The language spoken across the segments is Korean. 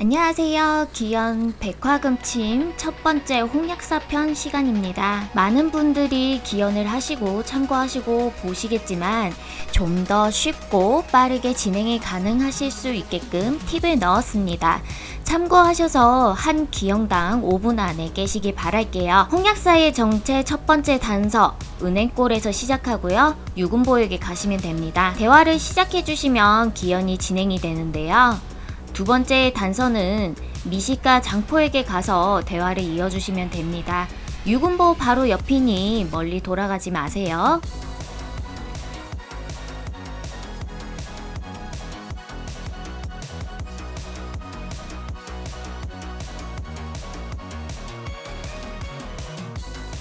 안녕하세요. 기현 백화금침 첫 번째 홍약사편 시간입니다. 많은 분들이 기현을 하시고 참고하시고 보시겠지만 좀 더 쉽고 빠르게 진행이 가능하실 수 있게끔 팁을 넣었습니다. 참고하셔서 한 기형당 5분 안에 깨시길 바랄게요. 홍약사의 정체 첫 번째 단서 은행골에서 시작하고요. 유군보에게 가시면 됩니다. 대화를 시작해 주시면 기현이 진행이 되는데요. 두 번째 단서는 미식가 장포에게 가서 대화를 이어주시면 됩니다. 유군보 바로 옆이니 멀리 돌아가지 마세요.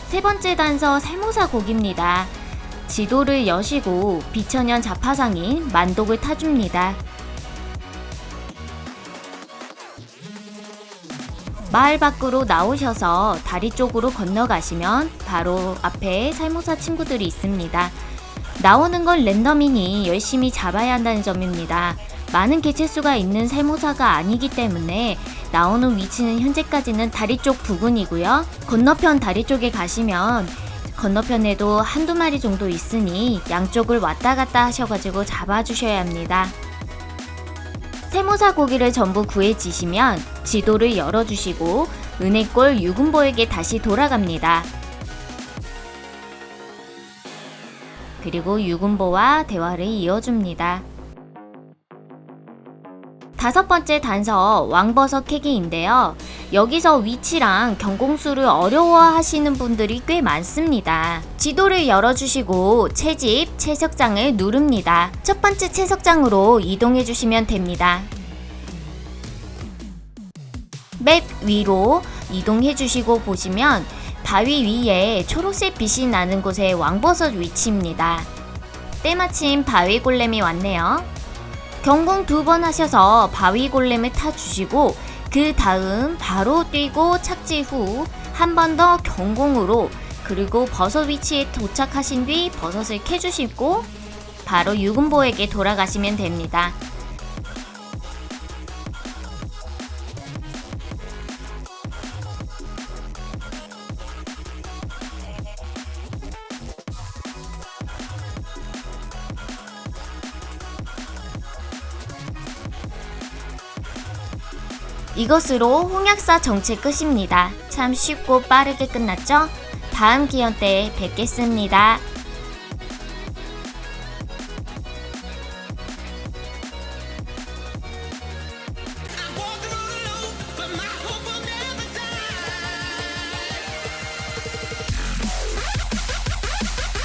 세 번째 단서 세모사 곡입니다. 지도를 여시고 비천연 자파상인 만독을 타줍니다. 마을 밖으로 나오셔서 다리 쪽으로 건너가시면 바로 앞에 살모사 친구들이 있습니다. 나오는 건 랜덤이니 열심히 잡아야 한다는 점입니다. 많은 개체수가 있는 살모사가 아니기 때문에 나오는 위치는 현재까지는 다리 쪽 부근이고요. 건너편 다리 쪽에 가시면 건너편에도 한두 마리 정도 있으니 양쪽을 왔다 갔다 하셔가지고 잡아주셔야 합니다. 세모사 고기를 전부 구해지시면 지도를 열어주시고 은행골 유군보에게 다시 돌아갑니다. 그리고 유군보와 대화를 이어줍니다. 다섯 번째 단서 왕버섯 캐기인데요. 여기서 위치랑 경공수를 어려워하시는 분들이 꽤 많습니다. 지도를 열어주시고 채집, 채석장을 누릅니다. 첫 번째 채석장으로 이동해 주시면 됩니다. 맵 위로 이동해 주시고 보시면 바위 위에 초록색 빛이 나는 곳에 왕버섯 위치입니다. 때마침 바위 골렘이 왔네요. 경공 두번 하셔서 바위 골렘을 타주시고 그 다음 바로 뛰고 착지 후 한 번 더 경공으로 그리고 버섯 위치에 도착하신 뒤 버섯을 캐주시고 바로 유군보에게 돌아가시면 됩니다. 이것으로 홍약사 정체 끝입니다. 참 쉽고 빠르게 끝났죠? 다음 기현 때 뵙겠습니다.